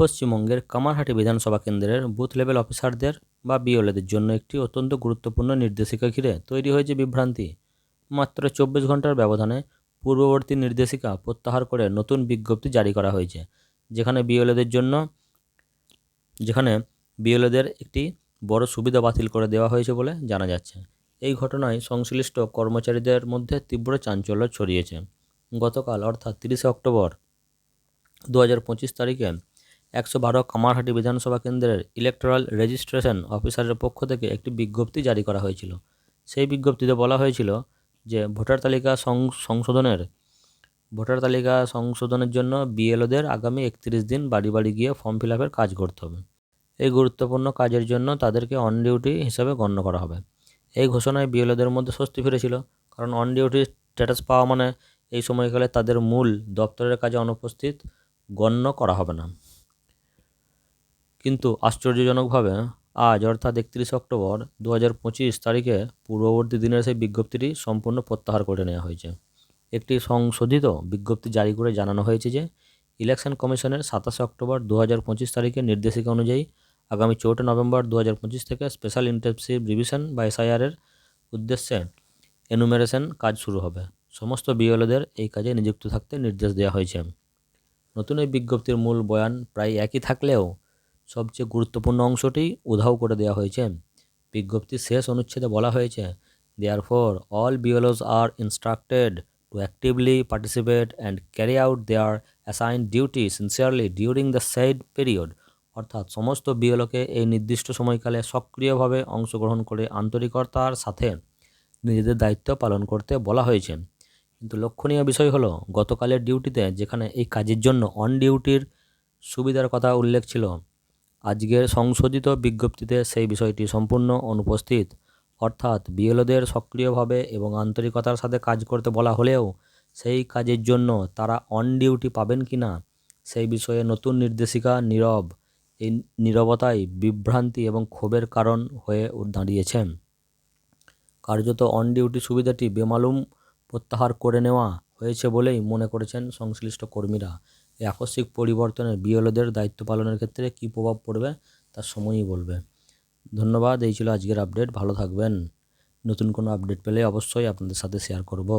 পশ্চিমবঙ্গের কামারহাটি বিধানসভা কেন্দ্রের বুথ লেভেল অফিসারদের বা বিওলেদের জন্য একটি অত্যন্ত গুরুত্বপূর্ণ নির্দেশিকা ঘিরে তৈরি হয়েছে বিভ্রান্তি। মাত্র চব্বিশ ঘণ্টার ব্যবধানে পূর্ববর্তী নির্দেশিকা প্রত্যাহার করে নতুন বিজ্ঞপ্তি জারি করা হয়েছে, যেখানে বিওলেদের জন্য, যেখানে বিএলএদের একটি বড় সুবিধা বাতিল করে দেওয়া হয়েছে বলে জানা যাচ্ছে। এই ঘটনায় সংশ্লিষ্ট কর্মচারীদের মধ্যে তীব্র চাঞ্চল্য ছড়িয়েছে। গতকাল, অর্থাৎ তিরিশে অক্টোবর দু হাজার পঁচিশ তারিখে একশো বারো কামারহাটি বিধানসভা কেন্দ্রের ইলেকট্রাল রেজিস্ট্রেশন অফিসারের পক্ষ থেকে একটি বিজ্ঞপ্তি জারি করা হয়েছিল। সেই বিজ্ঞপ্তিতে বলা হয়েছিল যে ভোটার তালিকা সংশোধনের ভোটার তালিকা সংশোধনের জন্য বিএলওদের আগামী একত্রিশ দিন বাড়ি বাড়ি গিয়ে ফর্ম ফিল আপের কাজ করতে হবে। এই গুরুত্বপূর্ণ কাজের জন্য তাদেরকে অন ডিউটি হিসাবে গণ্য করা হবে। এই ঘোষণায় বিএলওদের মধ্যে স্বস্তি ফিরেছিল, কারণ অন ডিউটি স্ট্যাটাস পাওয়া মানে এই সময়কালে তাদের মূল দপ্তরের কাজে অনুপস্থিত গণ্য করা হবে না। কিন্তু আশ্চর্যজনকভাবে আজ, অর্থাৎ একত্রিশ অক্টোবর দু পঁচিশ তারিখে পূর্ববর্তী দিনের সেই বিজ্ঞপ্তিটি সম্পূর্ণ প্রত্যাহার করে নেওয়া হয়েছে। একটি সংশোধিত বিজ্ঞপ্তি জারি করে জানানো হয়েছে যে, ইলেকশন কমিশনের সাতাশে অক্টোবর দু তারিখের নির্দেশিকা অনুযায়ী আগামী চৌঠা নভেম্বর দু হাজার পঁচিশ থেকে স্পেশাল ইন্টেনসিভ রিভিশন বা এসআইআরের উদ্দেশ্যে এনুমেরেশন কাজ শুরু হবে। সমস্ত বিএলওদের এই কাজে নিযুক্ত থাকতে নির্দেশ দেওয়া হয়েছে। নতুন এই বিজ্ঞপ্তির মূল বয়ান প্রায় একই থাকলেও সবচেয়ে গুরুত্বপূর্ণ অংশটি উধাও করে দেওয়া হয়েছে। বিজ্ঞপ্তির শেষ অনুচ্ছেদে বলা হয়েছে there for all BLOs are instructed to actively participate and carry out their assign duty sincerely during the said period অর্থাৎ সমস্ত বিএলওকে এই নির্দিষ্ট সময়কালে সক্রিয়ভাবে অংশগ্রহণ করে আন্তরিকতার সাথে নিজেদের দায়িত্ব পালন করতে বলা হয়েছে। কিন্তু লক্ষণীয় বিষয় হলো, গতকালের ডিউটিতে যেখানে এই কাজের জন্য অন ডিউটির সুবিধার কথা উল্লেখ ছিল আজকের সংশোধিত বিজ্ঞপ্তিতে সেই বিষয়টি সম্পূর্ণ অনুপস্থিত। অর্থাৎ বিএলওদের সক্রিয়ভাবে এবং আন্তরিকতার সাথে কাজ করতে বলা হলেও সেই কাজের জন্য তারা অন ডিউটি পাবেন কি না সেই বিষয়ে নতুন নির্দেশিকা নীরব, এই নীরবতাই বিভ্রান্তি এবং ক্ষোভের কারণ হয়ে দাঁড়িয়েছেন। কার্যত অন ডিউটি সুবিধাটি বেমালুম প্রত্যাহার করে নেওয়া হয়েছে বলেই মনে করেছেন সংশ্লিষ্ট কর্মীরা। এই আকস্মিক পরিবর্তনের বিএলওদের দায়িত্ব পালনের ক্ষেত্রে কী প্রভাব পড়বে তার সময়ই বলবে। ধন্যবাদ, এই ছিল আজকের আপডেট, ভালো থাকবেন। নতুন কোনো আপডেট পেলে অবশ্যই আপনাদের সাথে শেয়ার করব।